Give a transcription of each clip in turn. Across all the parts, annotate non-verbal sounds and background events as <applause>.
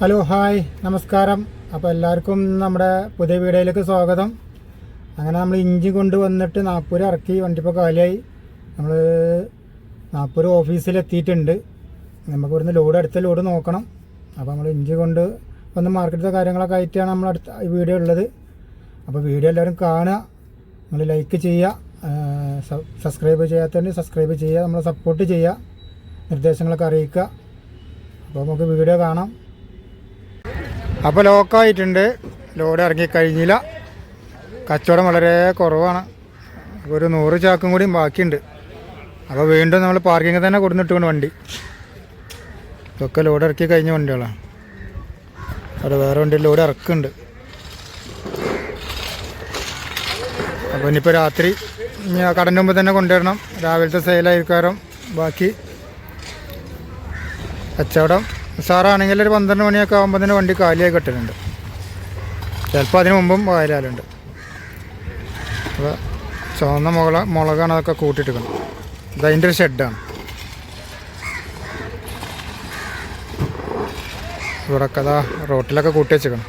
Hello hi നമസ്കാരം. അപ്പോൾ എല്ലാവർക്കും നമ്മുടെ പുതിയ വീഡിയോയിലേക്ക് സ്വാഗതം. അങ്ങനെ നമ്മൾ ഇഞ്ചി കൊണ്ടുവന്നിട്ട് നാഗ്പൂർ ഇറക്കി വണ്ടിപ്പോൾ കാലിയായി. നമ്മൾ നാഗ്പൂർ ഓഫീസിലെത്തിയിട്ടുണ്ട് നമുക്ക് ഇവിടുന്ന് ലോഡ് അടുത്ത ലോഡ് നോക്കണം. അപ്പോൾ നമ്മൾ ഇഞ്ചി കൊണ്ട് വന്ന് മാർക്കറ്റിലെ കാര്യങ്ങളൊക്കെ ആയിട്ടാണ് നമ്മൾ അടുത്ത വീഡിയോ ഉള്ളത്. അപ്പോൾ വീഡിയോ എല്ലാവരും കാണുക. നിങ്ങൾ ലൈക്ക് ചെയ്യുക. സബ്സ്ക്രൈബ് ചെയ്യാത്തതിന് സബ്സ്ക്രൈബ് ചെയ്യുക. നമ്മളെ സപ്പോർട്ട് ചെയ്യുക. നിർദ്ദേശങ്ങളൊക്കെ അറിയിക്കുക. അപ്പോൾ നമുക്ക് വീഡിയോ കാണാം. അപ്പോൾ ലോക്കായിട്ടുണ്ട് ലോഡ് ഇറങ്ങിക്കഴിഞ്ഞില്ല കച്ചവടം വളരെ കുറവാണ്. ഒരു നൂറ് ചാക്കും കൂടിയും ബാക്കിയുണ്ട്. അപ്പോൾ വീണ്ടും നമ്മൾ പാർക്കിങ്ങിൽ തന്നെ കൊടുത്തിട്ടുണ്ട് വണ്ടി. ഇതൊക്കെ ലോഡ് ഇറക്കി കഴിഞ്ഞ വണ്ടികളാണ്. അവിടെ വേറെ വണ്ടി ലോഡ് ഇറക്കുന്നുണ്ട്. അപ്പോൾ ഇനിയിപ്പോൾ രാത്രി കടന്റെ മുമ്പ് തന്നെ കൊണ്ടുവരണം. രാവിലത്തെ സെയിലായിരിക്കാരം ബാക്കി കച്ചവടം സാറാണെങ്കിൽ ഒരു പന്ത്രണ്ട് മണിയൊക്കെ ആകുമ്പോൾ തന്നെ വണ്ടി കാലിയായി കെട്ടലുണ്ട് ചിലപ്പോൾ അതിന് മുമ്പും വായലാലുണ്ട്. അപ്പോൾ ചുവന്ന മുള മുളകാണ് അതൊക്കെ കൂട്ടിയിട്ടിരിക്കണം ഇത് അതിന്റെ ഒരു ഷെഡാണ്. ഇവിടെ കഥ റോട്ടിലൊക്കെ കൂട്ടി വെച്ചേക്കണം.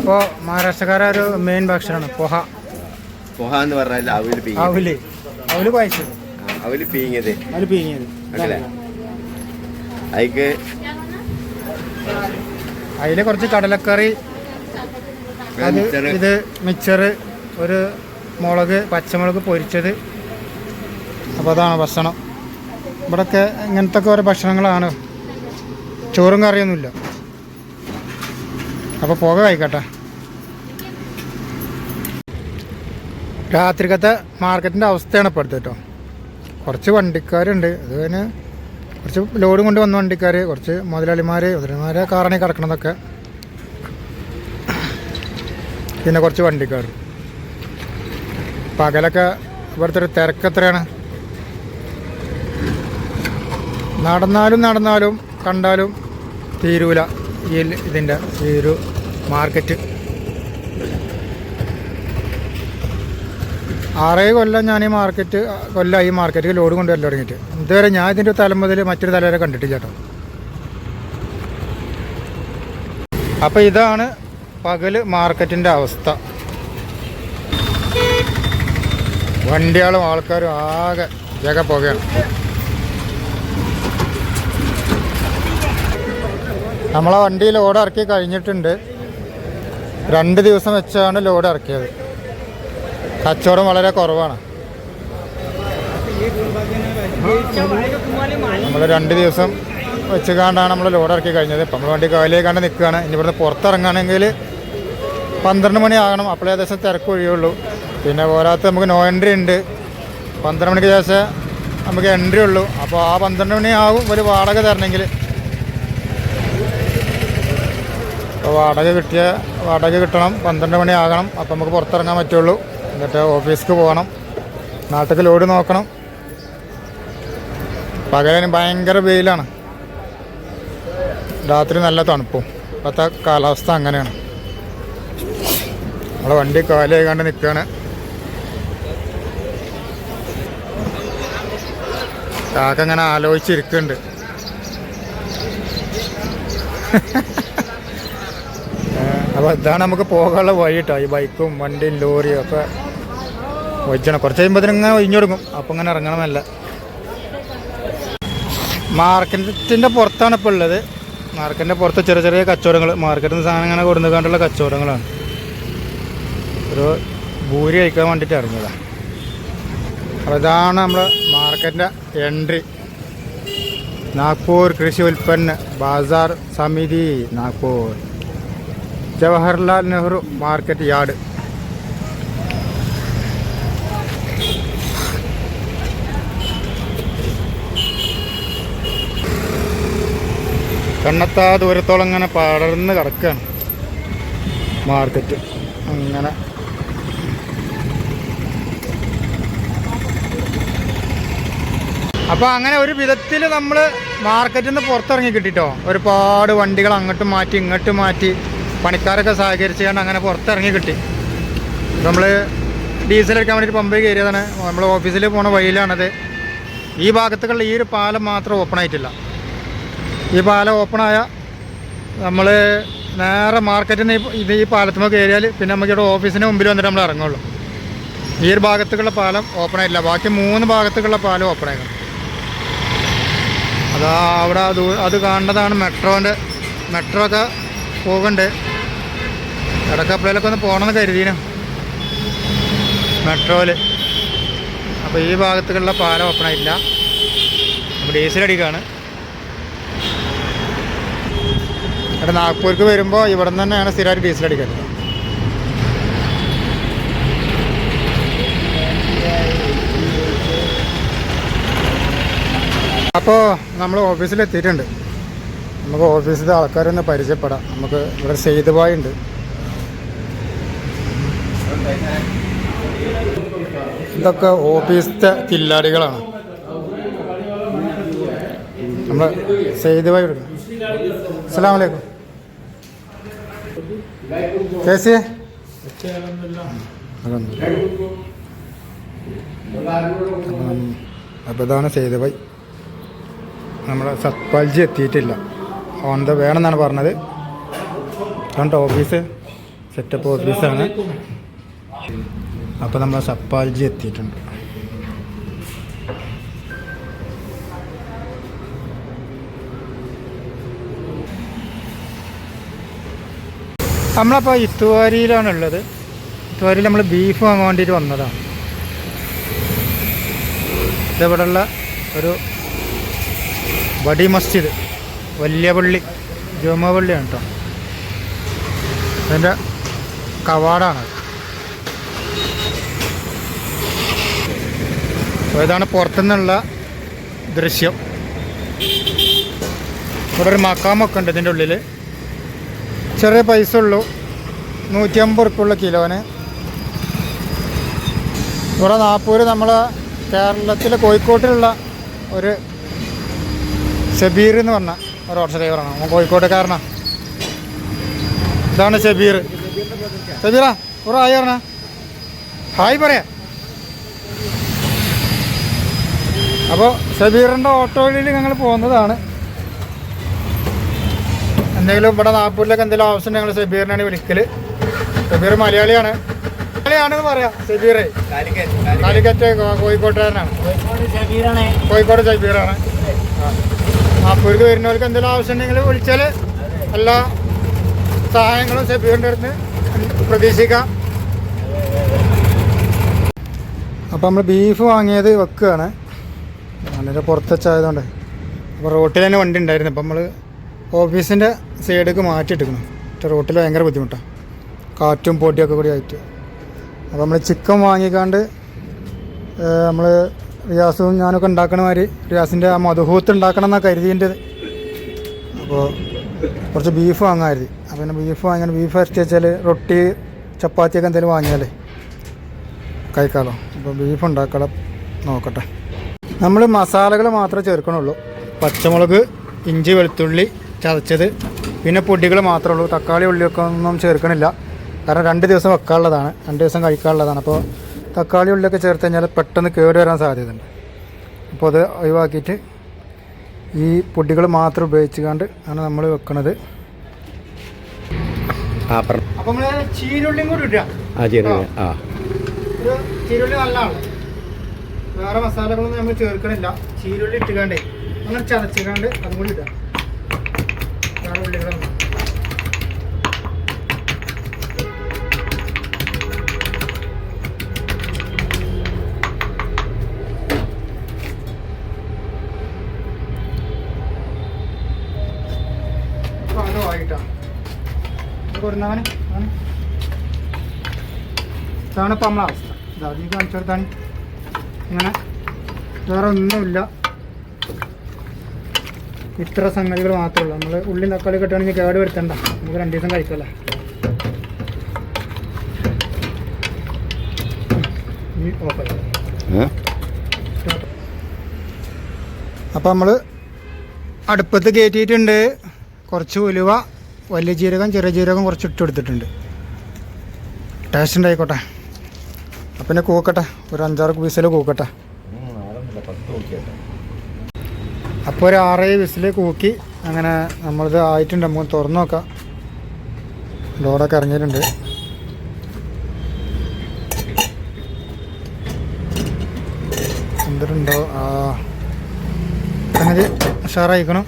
അപ്പോൾ മഹാരാഷ്ട്രക്കാരെ ഒരു മെയിൻ ഭക്ഷണമാണ്. പൊഹ. പൊഹ എന്ന് പറഞ്ഞാൽ അവൽ പീങ്ങ അവൽ. അവൽ കുഴച്ചത് അവൽ പീങ്ങിയത്. അവൽ പീങ്ങിയത്. അല്ലേ? അതിക്ക് അതിൽ കുറച്ച് കടലക്കറി അത്. ഇത് മിക്സർ ഒരു മുളക് പച്ചമുളക് പൊരിച്ചത്. അപ്പോൾ അതാണ് ഭക്ഷണം. ഇവിടെയൊക്കെ ഇങ്ങനത്തെ ഒക്കെ ഓരോ ഭക്ഷണങ്ങളാണ്. ചോറും കറിയൊന്നുമില്ല. അപ്പോൾ പുക കഴിക്കട്ടെ രാത്രിക്കത്തെ മാർക്കറ്റിന്റെ അവസ്ഥയാണ് ഇപ്പോൾ അടുത്ത് കേട്ടോ. കുറച്ച് വണ്ടിക്കാരുണ്ട്. അത് പിന്നെ കുറച്ച് ലോഡും കൊണ്ട് വന്ന വണ്ടിക്കാർ കുറച്ച് മുതലാളിമാർ മുതലാളിമാരെ കാറണി കിടക്കണതൊക്കെ. പിന്നെ കുറച്ച് വണ്ടിക്കാർ പകലൊക്കെ ഇവിടുത്തെ ഒരു തിരക്ക് എത്രയാണ്? നടന്നാലും നടന്നാലും കണ്ടാലും തീരൂല ഈ ഇതിന്റെ ഈ ഒരു മാർക്കറ്റ്. ആറേഴ് കൊല്ലം ഞാൻ ഈ മാർക്കറ്റ് കൊല്ലം ഈ മാർക്കറ്റിൽ ലോഡ് കൊണ്ടുവരൽ തുടങ്ങിയിട്ട്. ഇതുവരെ ഞാൻ ഇതിന്റെ തലം മുതൽ മറ്റൊരു തല വരെ കണ്ടിട്ടില്ല കേട്ടോ. അപ്പോൾ ഇതാണ് പകൽ മാർക്കറ്റിന്റെ അവസ്ഥ. വണ്ടികളും ആൾക്കാരും ആകെ ജഗ പോകുകയാണ് നമ്മളെ വണ്ടി ലോഡ് ഇറക്കി കഴിഞ്ഞിട്ടുണ്ട്. രണ്ട് ദിവസം വെച്ചാണ് ലോഡ് ഇറക്കിയത്. കച്ചവടം വളരെ കുറവാണ്. നമ്മൾ രണ്ട് ദിവസം വെച്ച് കാണ്ടാണ് നമ്മൾ ലോഡ് ഇറക്കി കഴിഞ്ഞത്. ഇപ്പം നമ്മൾ വണ്ടി കാലിലേക്ക് കണ്ട് നിൽക്കുകയാണ് ഇനി ഇവിടുന്ന് പുറത്തിറങ്ങുകയാണെങ്കിൽ പന്ത്രണ്ട് മണി ആകണം. അപ്പോൾ ഏകദേശം തിരക്ക് ഒഴിയുള്ളൂ. പിന്നെ പോരാത്ത നമുക്ക് നോ എൻട്രി ഉണ്ട്. പന്ത്രണ്ട് മണിക്ക് ശേഷം നമുക്ക് എൻട്രി ഉള്ളൂ. അപ്പോൾ ആ പന്ത്രണ്ട് മണി ഒരു വാടക തരണമെങ്കിൽ അപ്പോൾ വാടക കിട്ടിയ വാടക കിട്ടണം. പന്ത്രണ്ട് മണി ആകണം. അപ്പോൾ നമുക്ക് പുറത്തിറങ്ങാൻ പറ്റുള്ളൂ. എന്നിട്ട് ഓഫീസിക്ക് പോകണം. നാട്ടിൽ ലോഡ് നോക്കണം. പകലിന് ഭയങ്കര വെയിലാണ്. രാത്രി നല്ല തണുപ്പും. ഇപ്പോഴത്തെ കാലാവസ്ഥ അങ്ങനെയാണ്. നമ്മളെ വണ്ടി കാലിയായി കണ്ട് നിൽക്കുകയാണ് കാക്കങ്ങനെ ആലോചിച്ചിരിക്കുന്നുണ്ട്. <laughs> അപ്പോൾ ഇതാണ് നമുക്ക് പോകാനുള്ള വഴി കേട്ടോ ഈ ബൈക്കും വണ്ടിയും ലോറിയും ഒക്കെ ഒഴിച്ചണം കുറച്ച് കഴിയുമ്പോൾ ഇങ്ങനെ ഒഴിഞ്ഞു കൊടുക്കും. അപ്പോൾ ഇങ്ങനെ ഇറങ്ങണമല്ല മാർക്കറ്റിന്റെ പുറത്താണ് ഇപ്പോൾ ഉള്ളത്. മാർക്കറ്റിന്റെ പുറത്ത് ചെറിയ ചെറിയ കച്ചവടങ്ങൾ. മാർക്കറ്റിൽ നിന്ന് സാധനം ഇങ്ങനെ കൊടുന്നു കണ്ടുള്ള കച്ചവടങ്ങളാണ്. ഒരു ഭൂരി കഴിക്കാൻ വേണ്ടിയിട്ട് ഇറങ്ങിയതാണ് അപ്പോൾ ഇതാണ് നമ്മൾ മാർക്കറ്റിന്റെ എൻട്രി. നാഗ്പൂർ കൃഷി ഉൽപ്പന്ന ബാസാർ സമിതി Nagpur. Jawaharlal Nehru market yard. കണ്ണത്താ ദൂരത്തോളം ഇങ്ങനെ പടർന്ന് കിടക്കുകയാണ് മാർക്കറ്റ് അങ്ങനെ. അപ്പോൾ അങ്ങനെ ഒരു വിധത്തിൽ നമ്മൾ മാർക്കറ്റിൽ നിന്ന് പുറത്തിറങ്ങി കിട്ടിട്ടോ. ഒരുപാട് വണ്ടികൾ അങ്ങോട്ട് മാറ്റി ഇങ്ങോട്ട് മാറ്റി പണിക്കാരൊക്കെ സഹകരിച്ചുകൊണ്ട് അങ്ങനെ പുറത്തിറങ്ങി കിട്ടി. നമ്മൾ ഡീസൽ എടുക്കാൻ വേണ്ടിയിട്ട് പമ്പിൽ കയറിയതാണ്. നമ്മൾ ഓഫീസിൽ പോണ വഴിയിലാണത്. ഈ ഭാഗത്തുള്ള ഈ ഒരു പാലം മാത്രം ഓപ്പൺ ആയിട്ടില്ല. ഈ പാലം ഓപ്പണായ നമ്മൾ നേരെ മാർക്കറ്റിൽ നിന്ന് ഇത് ഈ പാലത്തുമ്പോൾ കയറിയാൽ പിന്നെ നമുക്ക് ഇവിടെ ഓഫീസിന് മുമ്പിൽ വന്നിട്ട് നമ്മൾ ഇറങ്ങുള്ളൂ. ഈ ഒരു ഭാഗത്തേക്കുള്ള പാലം ഓപ്പൺ ആയില്ല ബാക്കി മൂന്ന് ഭാഗത്തേക്കുള്ള പാലം ഓപ്പൺ ആയിരുന്നു അതാ അവിടെ അത് അത് കാണേണ്ടതാണ് മെട്രോന്റെ മെട്രോ ഒക്കെ പോകുന്നുണ്ട്. ഇടക്കപ്പളയിലൊക്കെ ഒന്ന് പോകണമെന്ന് കരുതിനു. മെട്രോയിൽ അപ്പോൾ ഈ ഭാഗത്തേക്കുള്ള പാലം ഓപ്പൺ ആയിട്ടില്ല. അപ്പോൾ ഡീസൽ ഇവിടെ നാഗ്പൂർക്ക് വരുമ്പോൾ ഇവിടെ നിന്ന് തന്നെയാണ് സ്ഥിരമായിട്ട് ഡീസൽ അടിക്കുന്നത് അപ്പോൾ നമ്മൾ ഓഫീസിൽ എത്തിയിട്ടുണ്ട് നമുക്ക് ഓഫീസിലെ ആൾക്കാരൊന്ന് പരിചയപ്പെടാം. നമുക്ക് ഇവിടെ സെയ്ത് ബായ് ഉണ്ട്. ഇതൊക്കെ ഓഫീസിലെ കില്ലാടികളാണ്. നമ്മൾ സെയ്ത് ബായ് എടുക്കണം അസ്സാം വലൈക്കും कैसे അപ്പോൾ ഇതാണ് ചെയ്ത് പോയി നമ്മുടെ സത്പാൽജി എത്തിയിട്ടില്ല. ഓൺ ദ വേണമെന്നാണ് പറഞ്ഞത്. കണ്ട ഓഫീസ് സെറ്റപ്പ് ഓഫീസാണ് അപ്പോൾ നമ്മൾ സത്പാൽജി എത്തിയിട്ടുണ്ട്. നമ്മളപ്പോൾ ഇത്തുവാരിയിലാണുള്ളത്. ഇത്തുവാരിയിൽ നമ്മൾ ബീഫ് വാങ്ങാൻ വേണ്ടിയിട്ട് വന്നതാണ്. ഇതവിടെയുള്ള ഒരു വടി മസ്ജിദ് വലിയ പള്ളി. ജുമ പള്ളിയാണ് കേട്ടോ അതിന്റെ കവാടാണ്. ഇതാണ് പുറത്തുനിന്നുള്ള ദൃശ്യം. ഇവിടെ ഒരു മക്കാമൊക്കെ ഉണ്ട് ഇതിന്റെ ഉള്ളിൽ ചെറിയ പൈസ ഉള്ളൂ. നൂറ്റി അമ്പത് ഉറുപ്പുള്ള കിലോന്. ഇവിടെ നാപ്പൂര് നമ്മളെ കേരളത്തിലെ കോഴിക്കോട്ടിലുള്ള ഒരു ഷബീർ എന്ന് പറഞ്ഞ ഒരു ഓട്ടോ ഡ്രൈവറാണ് അവൻ കോഴിക്കോട്ടുകാരനാണ് ഇതാണ് ഷബീർ ഷബീറാ ഒരു ഹായ് പറഞ്ഞ. ഹായ് പറയാ. അപ്പോൾ ഷബീറിന്റെ ഓട്ടോയിൽ ഞങ്ങൾ പോകുന്നതാണ്. എന്തെങ്കിലും ഇവിടെ നാഗ്പൂരിലൊക്കെ എന്തെങ്കിലും ആവശ്യം ഞങ്ങൾ സബീറിനാണ് വിളിക്കൽ സബീർ മലയാളിയാണ്. മലയാളിയാണെന്ന് പറയാം. ഷബീർ കാലിക്കറ്റ് കോഴിക്കോട്ടുകാരനാണ്. കോഴിക്കോട് സബീറാണ്. നാഗ്പൂർക്ക് വരുന്നവർക്ക് എന്തെങ്കിലും ആവശ്യം ഉണ്ടെങ്കിൽ വിളിച്ചാൽ എല്ലാ സഹായങ്ങളും സബീറിന്റെ അടുത്ത് പ്രതീക്ഷിക്കാം. അപ്പോൾ നമ്മൾ ബീഫ് വാങ്ങിയത് വെക്കുകയാണ്. അതിന്റെ പുറത്തച്ചായതുകൊണ്ട് അപ്പോൾ റോട്ടിൽ തന്നെ വണ്ടി ഉണ്ടായിരുന്നു. അപ്പം നമ്മൾ ഓഫീസിന്റെ സൈഡിലേക്ക് മാറ്റിയിട്ടിരിക്കണം മറ്റേ റോട്ടിൽ ഭയങ്കര ബുദ്ധിമുട്ടാണ് കാറ്റും പൊടിയൊക്കെ കൂടി ആയിട്ട്. അപ്പോൾ നമ്മൾ ചിക്കൻ വാങ്ങിക്കാണ്ട് നമ്മൾ റിയാസും ഞാനൊക്കെ ഉണ്ടാക്കണ മാതിരി റിയാസിന്റെ ആ മധുഹൂത്ത് ഉണ്ടാക്കണം എന്നാണ് കരുതിന്റെത് അപ്പോൾ കുറച്ച് ബീഫ് വാങ്ങാമായിരുന്നു അപ്പോൾ പിന്നെ ബീഫ് വാങ്ങിയാൽ ബീഫ് ഇറച്ചി വെച്ചാൽ റൊട്ടി ചപ്പാത്തിയൊക്കെ എന്തെങ്കിലും വാങ്ങിയാലേ കഴിക്കാമല്ലോ അപ്പോൾ ബീഫ് ഉണ്ടാക്കണം നോക്കട്ടെ. നമ്മൾ മസാലകൾ മാത്രമേ ചേർക്കണുള്ളൂ. പച്ചമുളക് ഇഞ്ചി വെളുത്തുള്ളി ചതച്ചത്. പിന്നെ പൊടികൾ മാത്രമേ ഉള്ളൂ. തക്കാളി ഉള്ളിയൊക്കെ ഒന്നും ചേർക്കണില്ല. കാരണം രണ്ട് ദിവസം വെക്കാനുള്ളതാണ്. രണ്ട് ദിവസം കഴിക്കാനുള്ളതാണ്. അപ്പോൾ തക്കാളി ഉള്ളിയൊക്കെ ചേർത്ത് കഴിഞ്ഞാൽ പെട്ടെന്ന് കേട് വരാൻ സാധ്യതയുണ്ട്. അപ്പോൾ അത് ഒഴിവാക്കിയിട്ട് ഈ പൊടികൾ മാത്രം ഉപയോഗിച്ചുകൊണ്ട് ആണ് നമ്മൾ വെക്കണത്. ചീരുള്ളിയും കൂടി ഇടുക. ചീരുള്ളി. നല്ലതാണ്. വേറെ മസാലകളൊന്നും നമ്മൾ ചേർക്കണില്ല. ചീരുള്ളി ഇട്ടുകാണ്ടേ. അങ്ങനെ ചതച്ചിക്കാണ്ട് അതും കൂടി ഇടാം അവന് ഇതാണ് ഇപ്പം നമ്മളെ അവസ്ഥ. ഇതാദ്യം കാണിച്ചു കൊടുത്താണ് ഇങ്ങനെ. വേറെ ഒന്നുമില്ല. ഇത്ര സംഗതികൾ മാത്രമേ ഉള്ളൂ. നമ്മൾ ഉള്ളി തക്കാളി കെട്ടുകയാണെങ്കിൽ കേട് വരുത്തണ്ട. നമുക്ക് രണ്ട് ദിവസം കഴിക്കല്ലേ അപ്പം നമ്മൾ അടുപ്പത്ത് കയറ്റിയിട്ടുണ്ട് കുറച്ച് ഉലുവ വലിയ ജീരകം ചെറിയ ജീരകം കുറച്ച് ഇട്ട് കൊടുത്തിട്ടുണ്ട്. ടേസ്റ്റ് ഉണ്ടായിക്കോട്ടെ. അപ്പം പിന്നെ കൂക്കട്ടെ. ഒരു അഞ്ചാറ് പീസിൽ കൂക്കട്ടെ. അപ്പോൾ ഒരു ആറേഴ് വിസിൽ കൂക്കി അങ്ങനെ നമ്മളിത് ആയിട്ടുണ്ട്. നമുക്ക് തുറന്നു നോക്കാം. ലോഡൊക്കെ ഇറങ്ങിയിട്ടുണ്ട്. എന്തിട്ടുണ്ടോ സംഗതി ഉഷാറായിക്കണം.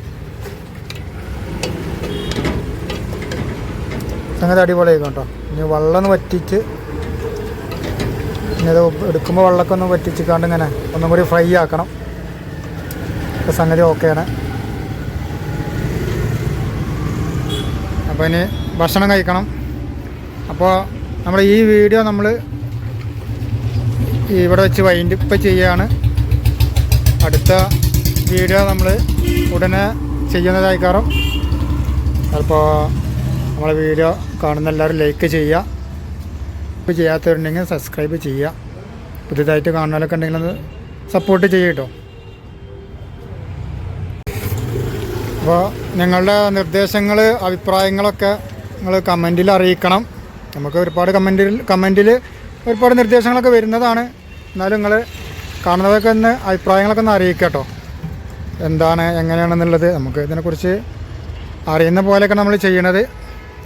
സംഗതി അടിപൊളിയായിക്കണം കേട്ടോ. ഇനി വെള്ളം ഒന്ന് വറ്റിച്ച് ഇനി അത് എടുക്കുമ്പോൾ വെള്ളമൊക്കെ ഒന്ന് വറ്റിച്ചിക്കാണ്ട് ഇങ്ങനെ ഒന്നും കൂടി ഫ്രൈ ആക്കണം. സംഗതി ഓക്കെയാണ് അപ്പോൾ ഇനി ഭക്ഷണം കഴിക്കണം. അപ്പോൾ നമ്മൾ ഈ വീഡിയോ നമ്മൾ ഇവിടെ വെച്ച് വൈൻഡ് ഇപ്പം ചെയ്യുകയാണ് അടുത്ത വീഡിയോ നമ്മൾ ഉടനെ ചെയ്യുന്നതായി കാരണം അപ്പോൾ നമ്മളെ വീഡിയോ കാണുന്ന എല്ലാവരും ലൈക്ക് ചെയ്യുക. ചെയ്യാത്തവരുണ്ടെങ്കിൽ സബ്സ്ക്രൈബ് ചെയ്യുക. പുതിയതായിട്ട് കാണുന്നവരൊക്കെ ഉണ്ടെങ്കിൽ ഒന്ന് സപ്പോർട്ട് ചെയ്യുക അപ്പോൾ നിങ്ങളുടെ നിർദ്ദേശങ്ങൾ അഭിപ്രായങ്ങളൊക്കെ നിങ്ങൾ കമന്റിൽ അറിയിക്കണം. നമുക്ക് ഒരുപാട് കമന്റിൽ കമന്റിൽ ഒരുപാട് നിർദ്ദേശങ്ങളൊക്കെ വരുന്നതാണ്. എന്നാലും നിങ്ങൾ കാണുന്നതൊക്കെ ഒന്ന് അഭിപ്രായങ്ങളൊക്കെ ഒന്ന് അറിയിക്കട്ടോ കേട്ടോ. എന്താണ് എങ്ങനെയാണെന്നുള്ളത് നമുക്ക് ഇതിനെക്കുറിച്ച് അറിയുന്ന പോലെയൊക്കെ നമ്മൾ ചെയ്യണത്.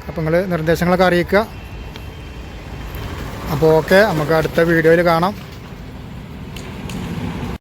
അപ്പോൾ നിങ്ങൾ നിർദ്ദേശങ്ങളൊക്കെ അറിയിക്കുക. അപ്പോൾ ഓക്കെ നമുക്ക് അടുത്ത വീഡിയോയിൽ കാണാം.